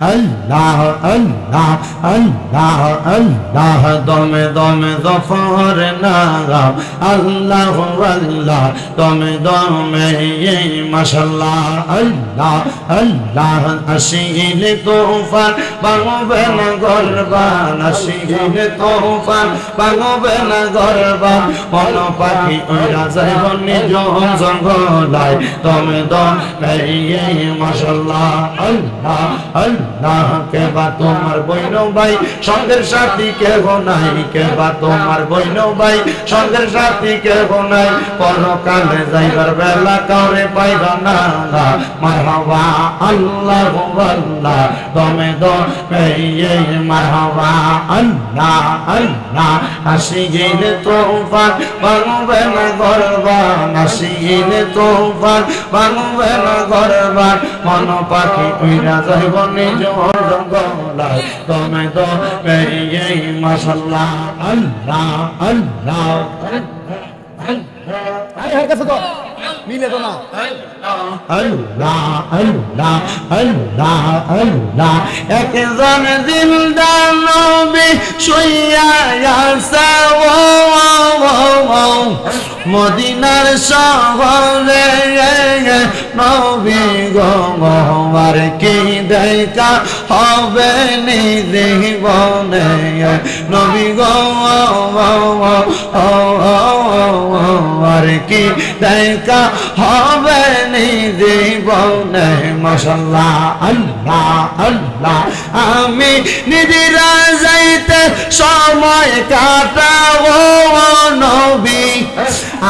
আল্লাহ আল্লাহ আল্লাহ আল্লাহ, দমে দমে দফর নাগাও আল্লাহ আল্লাহ, দমে দমে মাশাল্লাহ। আল্লাহ আল্লাহ আসিলে তোফান বাঙবে না গরবান। আসিলে তোফান বাঙবে না গরবান। মন পাখি ওরা যাইব নিজ জঙ্গলায়। দমে দমে, এই আল্লাহ আল্লাহ কে বা তোমার বইন ভাই, সঙ্গের সাথী কে নাই কে বা তোমার বইন ভাই, সঙ্গের সাথী কে নাই, পরকালে যাইবার বেলা কাউরে পাইবা না মারহাবা, আল্লাহ আল্লাহ, দমে দমে মারহাবা, আল্লাহ আল্লাহ। হাসি গেলে তোফান বাংবে না গরবান। হাসি গেলে তোফান বাংবে না গরবান। মন পাখি উইরা যাইব নিজ মাশাল্লাহ আল্লাহ আল্লাহ হয়ে মিলে তো না আল্লাহ আল্লাহ আল্লাহ আল্লাহ একজন দিলদার নবী শুইয়া ও মদিনার শহরে নবী গমর কি দেখা হবে নি জীবনে নবী গমর কি দেখা হবে জীবনে? মশাল্লাহ আল্লাহ আল্লাহ। আমি নিজেরা যাইতে সময় কাটাবো নবী।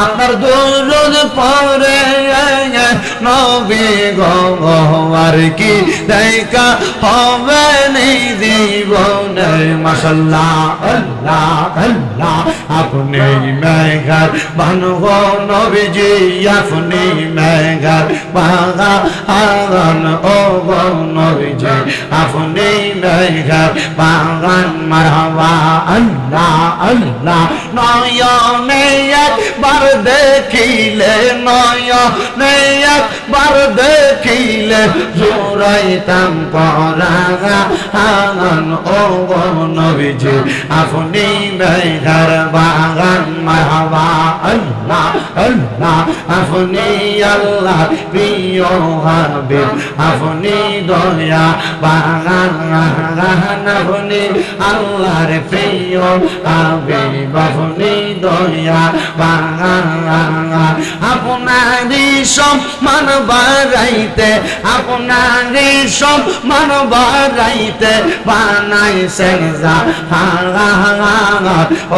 আপনার দুরুদ পরে নবী গর কি দেখা হবে জীবনে? মশাল্লাহ, আল্লাহ আল্লাহ, আপনি মেঘার বানব নবীজি, আপনি মেঘার বাগা আগান ও নবীজি, আপনি মেঘার বাগান, মারহাবা, আল্লাহ আল্লাহ, নয়নে একবার দেখিলে নয়নে একবার দেখিলে জোরাইতাম পরাগা ও নবীজি, আপনি মেঘার বাগান মারহাবা আল্লাহ আল্লাহ। আপনি আল্লাহ প্রিয় হাবিব, আপনি দয়া বাগান। আপনি আল্লাহর প্রিয় হাবিব, আপনি দয়া বাগান। সম্মান বাড়াইতে সম্মান বাড়াইতে বানাইছেন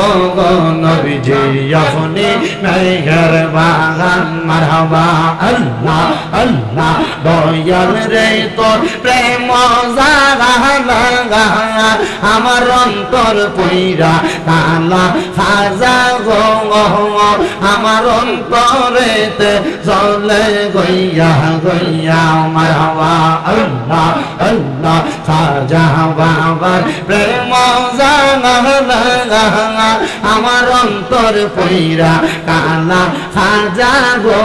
ও গো নবীজি, আপনি মেঘের বাগান আল্লাহ আল্লাহ, দয়াল রে তোর প্রেম জাগা আমার অন্তর পইরা কালা খাজা গো আমার অন্তরেতে চলে গইয়া গইয়া মারহাবা আল্লাহ আল্লাহ খাজা বাবার প্রেম লাগা আমার অন্তর পইরা কালা খাজা গো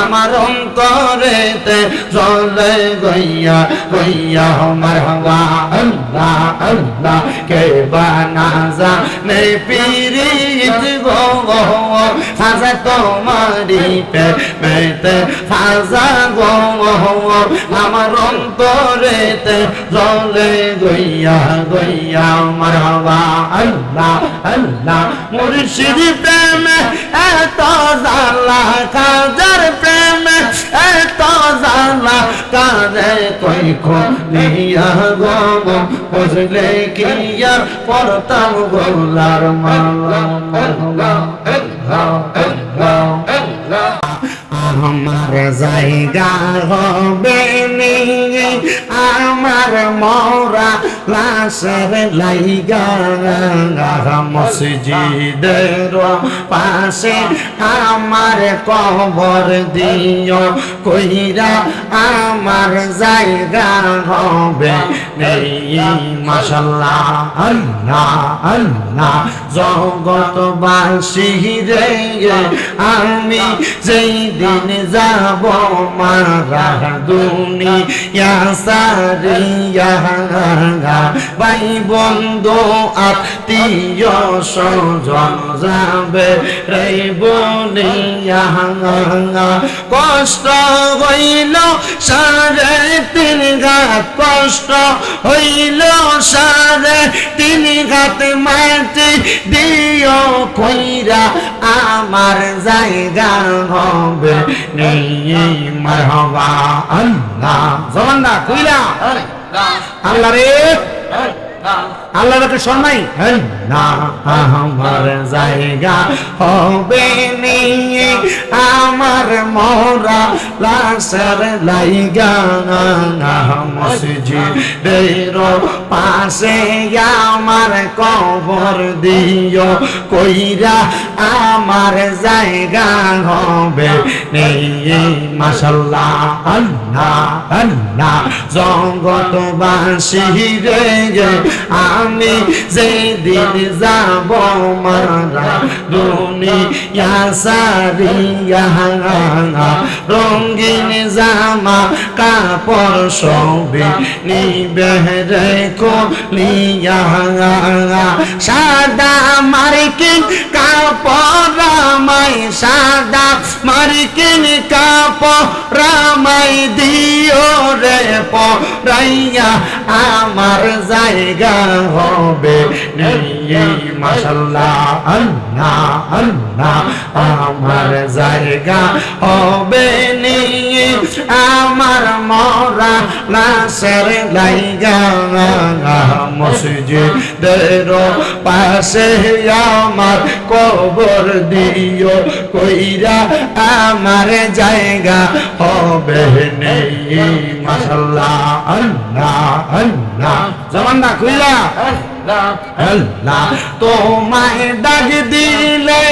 আমার অন্তরেতে চলে গইয়া গইয়া আমার হওয়া, আল্লাহ আল্লাহ, কে বানা যা নে পিরিত গো খাজা তোমারি পে মেতে খাজা গো আমার অন্তরেতে চলে গইয়া গইয়া হওয়া আল্লাহ আল্লাহ। মুর্শিদ প্রেমে এত জালা কাজার প্রেমে এত জালা কাজে কই খুলিয়া গম, বুঝলে কি আর পড়তাম গোলার মালা আমার জায়গা হবে আমার মরা লাশের লাইগা। মসজিদের পাশে আমার কবর দিও, কইরা আমার জায়গা হবে মাশাল্লাহ আল্লাহ আল্লাহ, জগৎবাসী রে, আমি যেই দিন যাব মারা দুনিয়া সারিয়া ভাই বন্ধু, আত্মীয় স্বজন যাবে রে বলিয়া কষ্ট হইল সারে তিন ঘাত, কষ্ট হইল সারে তিন ঘাত। মাটি দিও কইরা আমার জায়গা হবে। মারহবা আল্লাহ জবান না কইরা আল্লাহ রে। আল্লাহ রে শোন নাই? না, আমার জায়গা হবে নিয়ে আমার মোরা লাশের লাইগা। মসজিদের পাশে আমার কবর দিও, কইরা আমার জায়গা হবে নেই মাসাল্লাহ আল্লাহ আল্লাহ, জগৎবাসী রে আমি যেদিন যাব মারা দুনিয়া সারিয়া রঙ্গিন জামা কাপড় সবে নিবে রেখো লিয়া সাদা মার্কিন কাপড় রামাই সাদা মার্কিন কাপড় রামাই দিও রে পরাইয়া আমার জায়গা হবে মাসাল্লাহ আল্লাহ আল্লাহ, আমার জায়গা হবে নিয়ে, আমার মরা লাশের লাইগা মসজিদের পাশে আমার কবর দিও, কইরা আমার জায়গা হবে নেই মাসাল্লাহ আল্লাহ আল্লাহ জমান না কইরা আল্লাহ তোমায় ডাক দিলে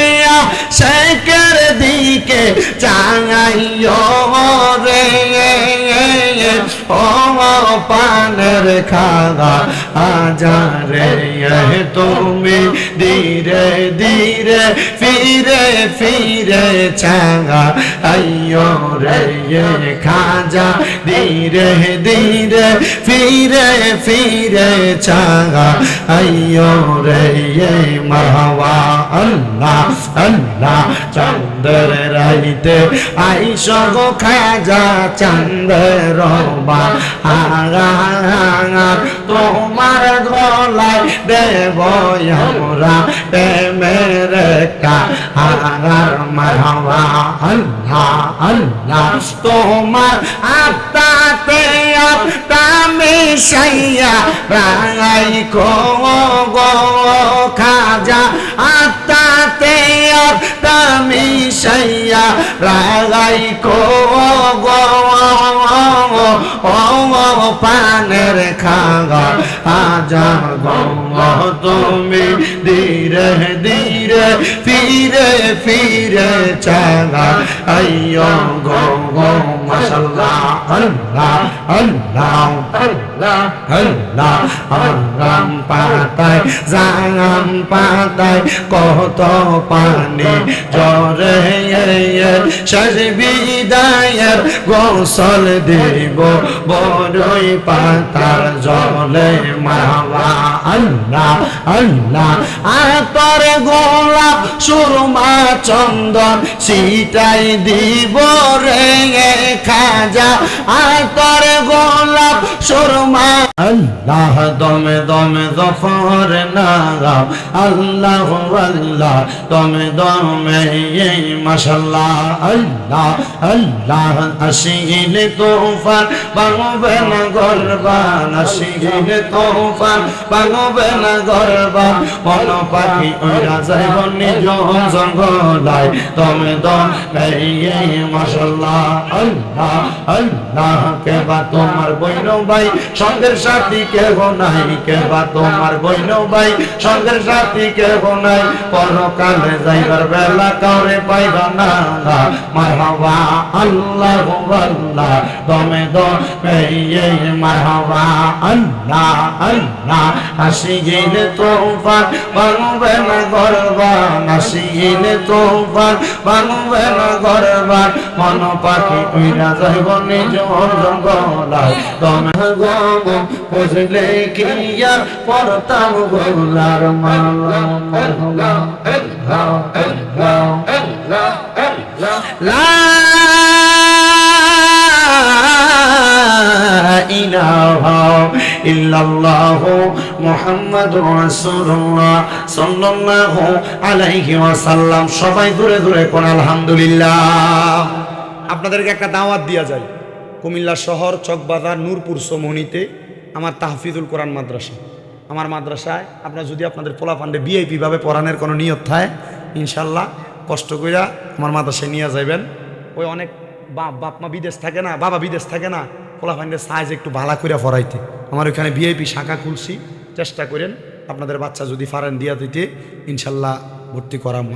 শেখের দিকে চাঙাইও পানের খাগা আজারে তুমি ধীরে ধীরে ফিরে ফিরে চাঙা আইয়ো রে খাজা ধীরে ধীরে ফিরে ফিরে চাঙা আইয়ো রে মারহাবা আল্লাহ আল্লাহ চন্দ্র রাইতে আইস খাজা চন্দ্র বা আগা তোমার গলায় দেব আমরা প্রেমের কাহার মারহাবা আল্লাহ আল্লাহ। তোমার আত্মাতে আত্মা মিশাইয়া রাঙাই কো খাজা। আত্মাতে আত্মা মিশাইয়া রাঙাই কো ও পানের খাগর আজা গঙ্গ তুমি ধীরে ধীরে ফিরে ফিরে চাগা আইয়ো গো গো, মাশাল্লাহ, আল্লাহ আল্লাহ আল্লাহ আল্লাহ। আরাম পাতায় জাগাম পাতায় কত পানি জরে শেষ বিদায়ের গোসল দিব। বড়ই পাতার জলে মাওয়া আল্লাহ আল্লাহ, আতর গোলাপ, সুরমা, চন্দন সিটাই দিব রে খাজা। আতর গোলাপ, সুরমা। আল্লাহ দমে দমে জফর নাগাও আল্লাহ আল্লাহ দমে দমে মাশাল্লাহ। আল্লাহ আল্লাহ আসিলে তোফান বাংবে না গরবান। আসিলে তোফান বাংবে না গরবান। মন পাখি ওইরা যাইব নিজ জঙ্গলায় দমে দমে মাশাল্লাহ আল্লাহ আল্লাহ কে বা তোমার বৈন ভাই, সঙ্গের সাথী কে গো নাই কে বা তোমার বৈন ভাই, সঙ্গের সাথী কে নাই, পরকালে যাইবার বেলা কাউরে পাইবা না মারহাবা, আল্লাহ আল্লাহ, দমে দমে মারহাবা, আল্লাহ আল্লাহ, হাসি গেলে তোফান বাংবে না হাসি গেলে তোফান বাংবে না গরবান মন পাখি উইরা যাইব নিজ জঙ্গলায়। দমে গম, বুঝলে কি আর পরতাম গোলার মালা। লা ইলাহা ইল্লাল্লাহু মুহাম্মাদুর রাসূলুল্লাহ সাল্লাল্লাহু আলাইহি ওয়াসাল্লাম। সবাই দূরে দূরে কোন আলহামদুলিল্লাহ। আপনাদেরকে একটা দাওয়াত দেওয়া যায় কুমিল্লা শহর চকবাজার নূরপুর সমনিতে আমার তাহফিজুল কোরআন মাদ্রাসা। আমার মাদ্রাসায় আপনার যদি আপনাদের পোলা পান্ডে বিআইপি ভাবে পড়ানোর কোনো নিয়ত থাকে ইনশাল্লাহ কষ্ট কইরা আমার মাদ্রাসায় নিয়ে যাবেন ওই অনেক বাপ মা বিদেশ থাকে না, বাবা বিদেশ থাকে না পোলা পান্ডের সাইজ একটু ভালো করে পড়াইতে। আমার ওইখানে বিআইপি শাখা খুলছি। চেষ্টা করেন। আপনাদের বাচ্চা যদি ফারেন দিয়া দিতে ইনশাল্লাহ ভর্তি করাম